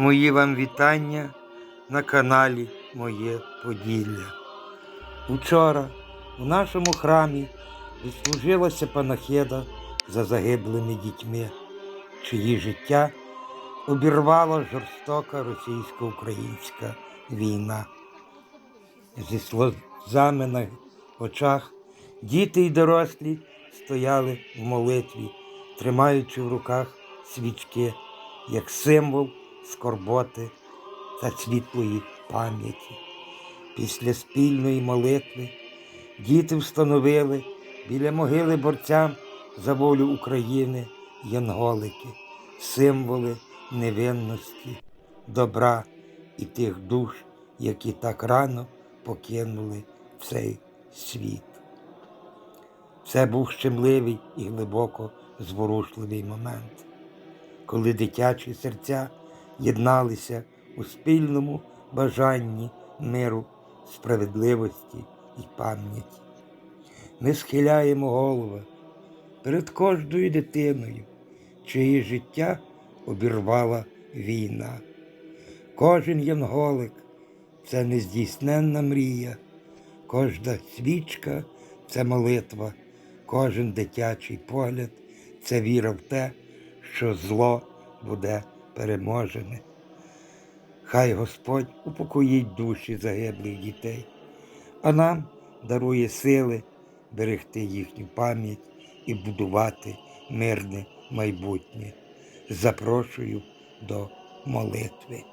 Мої вам вітання на каналі Моє Поділля. Учора у нашому храмі відслужилася панахида за загиблими дітьми, чиї життя обірвала жорстока російсько-українська війна. Зі сльозами на очах діти й дорослі стояли в молитві, тримаючи в руках свічки як символ скорботи та світлої пам'яті. Після спільної молитви діти встановили біля могили борцям за волю України янголики, символи невинності, добра і тих душ, які так рано покинули цей світ. Це був щемливий і глибоко зворушливий момент, коли дитячі серця єдналися у спільному бажанні миру, справедливості і пам'яті. Ми схиляємо голови перед кожною дитиною, чиє життя обірвала війна. Кожен янголик це нездійсненна мрія, кожна свічка це молитва, кожен дитячий погляд це віра в те, що зло буде переможене. Хай Господь упокоїть душі загиблих дітей, а нам дарує сили берегти їхню пам'ять і будувати мирне майбутнє. Запрошую до молитви.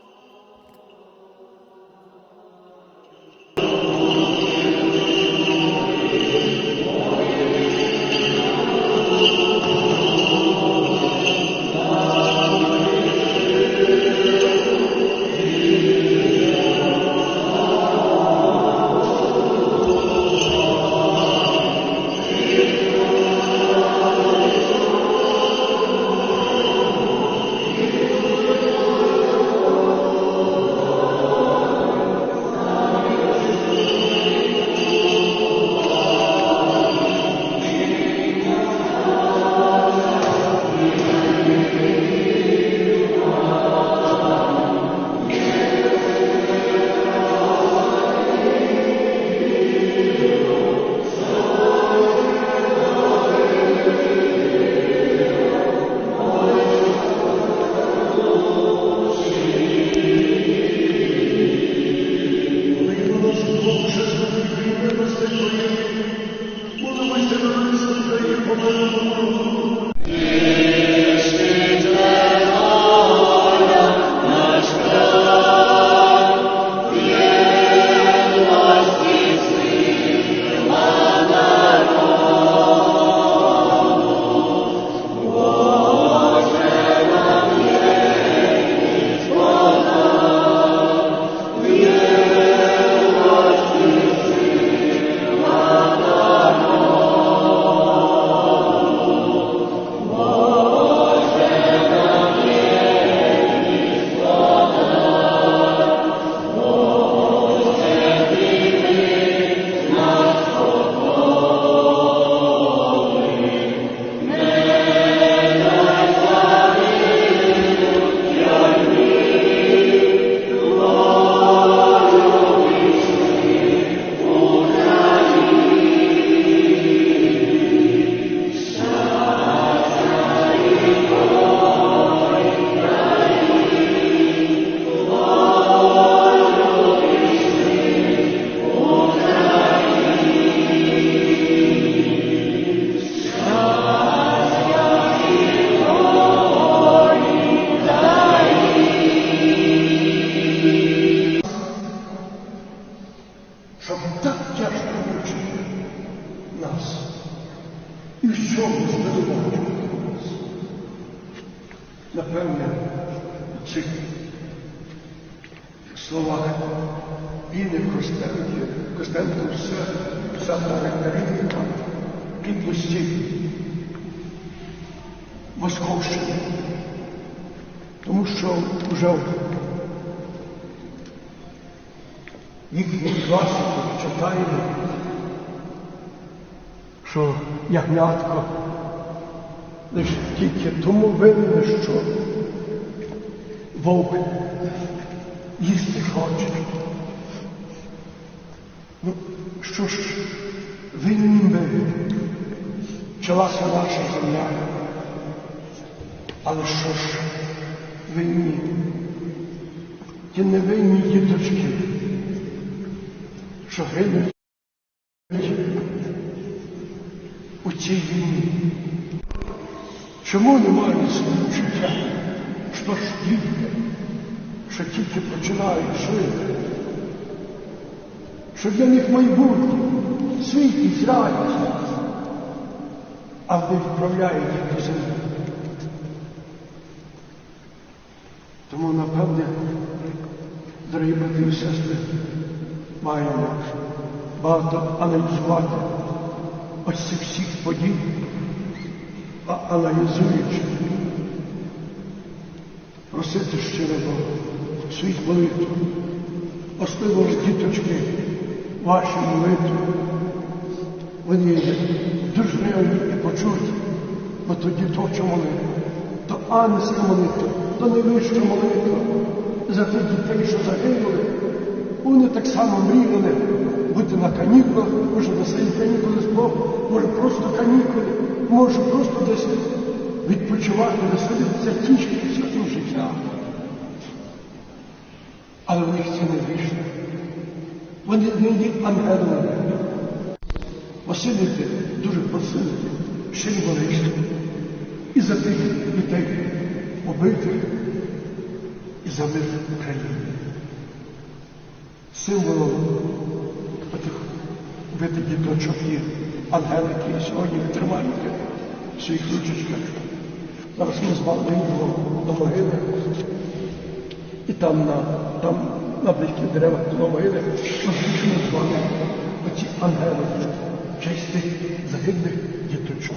Напевне, у цих словах Інни Костенки, Костенко все запарекарів підпустів Московщини. Тому що вже їхні класики читаємо, що ягнятко лише тільки тому винне, що вовк їсти хоче. Ну, що ж, винні ми, вчилася наша земля. Але що ж, винні, ті невинні діточки, що гинуть у цій війні. Чому немає співчуття? Що ж діти, що тільки починають жити, що для них майбутнє, світлість, радість, а вони відправляють їх до землі. Тому, напевне, дорогі брати і сестри, маємо багато аналізувати ось цих всіх подій, аналізуючи, просити щиро Бога своїх молитвах, особливо ж діточки, ваші молитви, вони є дружневі і почуті, бо то діточа молитва, то ангельська молитва, то найвища молитва. За тих дітей, що загинули. Вони так само мріяли бути на канікулах, може на свої канікули з Богом, може просто канікули, може просто десь відпочивати, веселитися, тішитися своїм життям. Але в них це не вийшло. Вони не є ангелами. Василити дуже просили щирі молитви і за тих дітей убитих, і за мир в Символом отих убитих діточок є ангелики, сьогодні витримають, в своїх ручечках. Зараз ми з його до могили. І там на, там на близьких деревах коло могили розлучено з вами оці ангели чистих загиблих діточок.